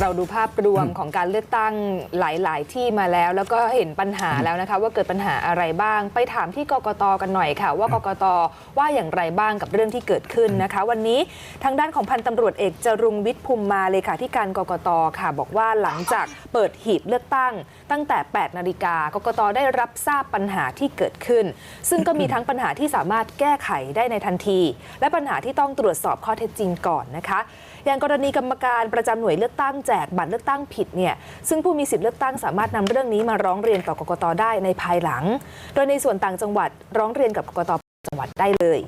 เราดูภาพรวมของการเลือกตั้งหลาย ๆ ที่มาแล้ว แล้วก็เห็นปัญหาแล้วนะคะ ว่าเกิดปัญหาอะไรบ้าง ไปถามที่กกตกันหน่อยค่ะ ว่ากกตว่าอย่างไรบ้างกับเรื่องที่เกิดขึ้นนะคะ วันนี้ทางด้านของพันตำรวจเอกจรุงวิทย์ภูมิมาเลขาธิการกกตค่ะ บอกว่าหลังจากเปิดหีบเลือกตั้ง ตั้งแต่ 8 นาฬิกากกตได้รับทราบปัญหาที่เกิดขึ้น ซึ่งก็มีทั้งปัญหาที่สามารถแก้ไขได้ในทันที และปัญหาที่ต้องตรวจสอบข้อเท็จจริงก่อนนะคะ อย่างกรณีกรรมการประจำหน่วยเลือกตั้งแจกบัตรเลือกตั้งผิดเนี่ยซึ่งผู้มีสิทธิ์เลือกตั้งสามารถนำเรื่องนี้มาร้องเรียนต่อกกตได้ในภายหลัง โดยในส่วนต่างจังหวัดร้องเรียนกับกกต จังหวัดได้เลย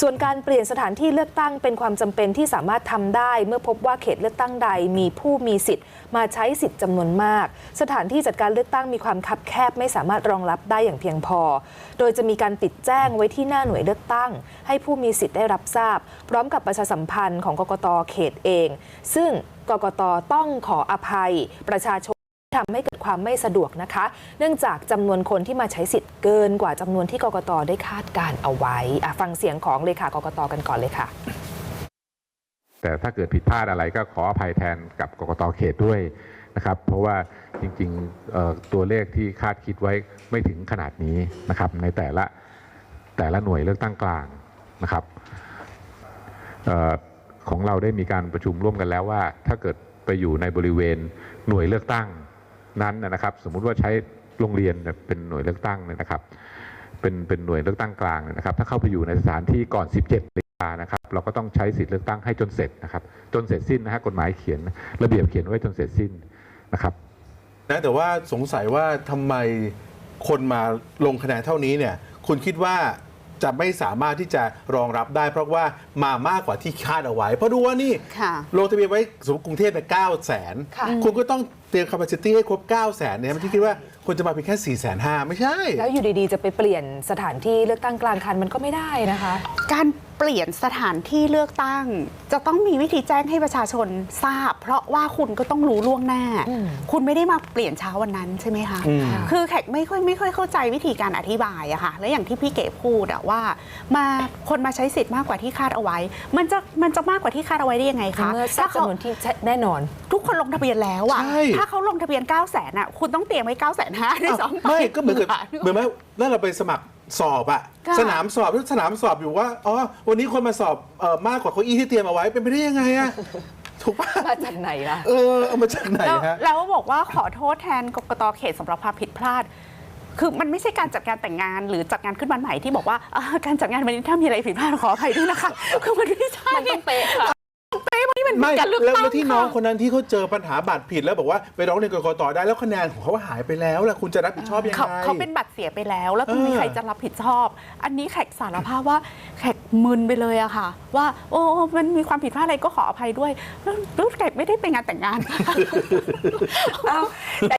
ส่วนการเปลี่ยนสถานที่เลือกตั้งเป็นความจำเป็นที่สามารถทำได้เมื่อพบว่าเขตเลือกตั้งใดมีผู้มีสิทธิ์ มาใช้สิทธิ์จำนวนมาก สถานที่จัดการเลือกตั้งมีความคับแคบไม่สามารถรองรับได้อย่างเพียงพอ โดยจะมีการติดแจ้งไว้ที่หน้าหน่วยเลือกตั้ง ให้ผู้มีสิทธิ์ได้รับทราบ พร้อมกับประชาสัมพันธ์ของกกตเขตเอง ซึ่งกกตต้องขออภัยประชาชน ทำให้เกิดความไม่สะดวกนะคะ เนื่องจากจำนวนคนที่มาใช้สิทธิ์เกินกว่าจำนวนที่กกตได้คาดการเอาไว้ฟังเสียงของเลขากกตกันก่อนเลยค่ะ แต่ถ้าเกิดผิดพลาดอะไรก็ขออภัยแทนกับกกตเขตด้วยนะครับ เพราะว่าจริงๆตัวเลขที่คาดคิดไว้ไม่ถึงขนาดนี้นะครับในแต่ละแต่ละหน่วยเลือกตั้งกลางนะครับออของเราได้มีการประชุมร่วมกันแล้วว่า ถ้าเกิดไปอยู่ในบริเวณหน่วยเลือกตั้ง นั้นนะครับ สมมุติว่าใช้โรงเรียนเนี่ยเป็นหน่วยเลือกตั้งเนี่ยนะครับ เป็นเป็นหน่วยเลือกตั้งกลางเนี่ยนะครับ ถ้าเข้าไปอยู่ในสถานที่ก่อน 17นาฬิกานะครับ เราก็ต้องใช้สิทธิ์เลือกตั้งให้จนเสร็จนะครับ จนเสร็จสิ้นนะฮะกฎหมายเขียน ระเบียบเขียนไว้จนเสร็จสิ้นนะครับนะแต่ว่าสงสัยว่าทำไมคนมาลงคะแนนเท่านี้เนี่ย คุณคิดว่าจะไม่สามารถที่จะรองรับได้ เพราะว่ามามากกว่าที่คาดเอาไว้ เพราะดูว่านี่ค่ะลงทะเบียนไว้สมมติกรุงเทพเนี่ยเก้าแสนค่ะคุณก็ต้องเตรียม capacity ให้ครบ 9 0 0แสนเนี่ยมันที่คิดว่าคนจะมาเพียงแค่4ี่แสนห้าไม่ใช่ แล้วอยู่ดีๆ จะไปเปลี่ยนสถานที่เลือกตั้งกลางคันมันก็ไม่ได้นะคะ การเปลี่ยนสถานที่เลือกตั้ง จะต้องมีวิธีแจ้งให้ประชาชนทราบ เพราะว่าคุณก็ต้องรู้ล่วงหน้า อืม คุณไม่ได้มาเปลี่ยนเช้าวันนั้นใช่ไหมคะ อืม คือแขกไม่ค่อยไม่ค่อยเข้าใจวิธีการอธิบายอะค่ะ และอย่างที่พี่เก๋พูดอะว่า มาคนมาใช้สิทธิ์มากกว่าที่คาดเอาไว้ มันจะมันจะมากกว่าที่คาดเอาไว้ได้ยังไงในคะเมื่อทราบถ้าเขาจำนวนที่แน่นอน ทุกคนลงทะเบียนแล้วอะใช่ถ้าเขาลงทะเบียน 9 0 0 0 0นอะคุณต้องเตรียมไว้9 5 0 0 0ด้วยซ้ำปไม่ก็เหมือนกับค่ะเหมือนไหมแล้วเราไปสมัครสอบอะค่ะ สนามสอบสนามสอบอยู่ว่าอ๋อวันนี้คนมาสอบเอ่อมากกว่าเก้าอี้ที่เตรียมเอาไว้เป็นไปได้ยังไงอะถูกปะมาจากไหนล่ะ เออเอามาจากไหนแล้วฮะ แล้วบอกว่าขอโทษแทนกกตเขตสำหรับความผิดพลาด คือมันไม่ใช่การจัดงานแต่งงานหรือจัดงานขึ้นบ้านใหม่ที่บอกว่าอ่าการจัดงานวันนี้ถ้ามีอะไรผิดพลาดขออภัยด้วยนะคะ คือมันไม่ใช่ มันต้องเป๊ะค่ะ ไม่การเลือกแล้วตั้งแล้วที่น้องค่ะคนนั้นที่เขาเจอปัญหาบัตรผิดแล้วบอกว่าไปร้องเรียนกกตได้แล้วคะแนนของเขาหายไปแล้วล่ะคุณจะรับผิดชอบยังเขาไง เขาเป็นบัตรเสียไปแล้ว แล้วเออมีใครจะรับผิดชอบ อันนี้แขกสารภาพว่าแขกมึนไปเลยอะค่ะ ว่า โอ้มันมีความผิดพลาดอะไรก็ขออภัยด้วยแล้วแล้วแขกไม่ได้ไปงานแต่งงาน เอ้าแต่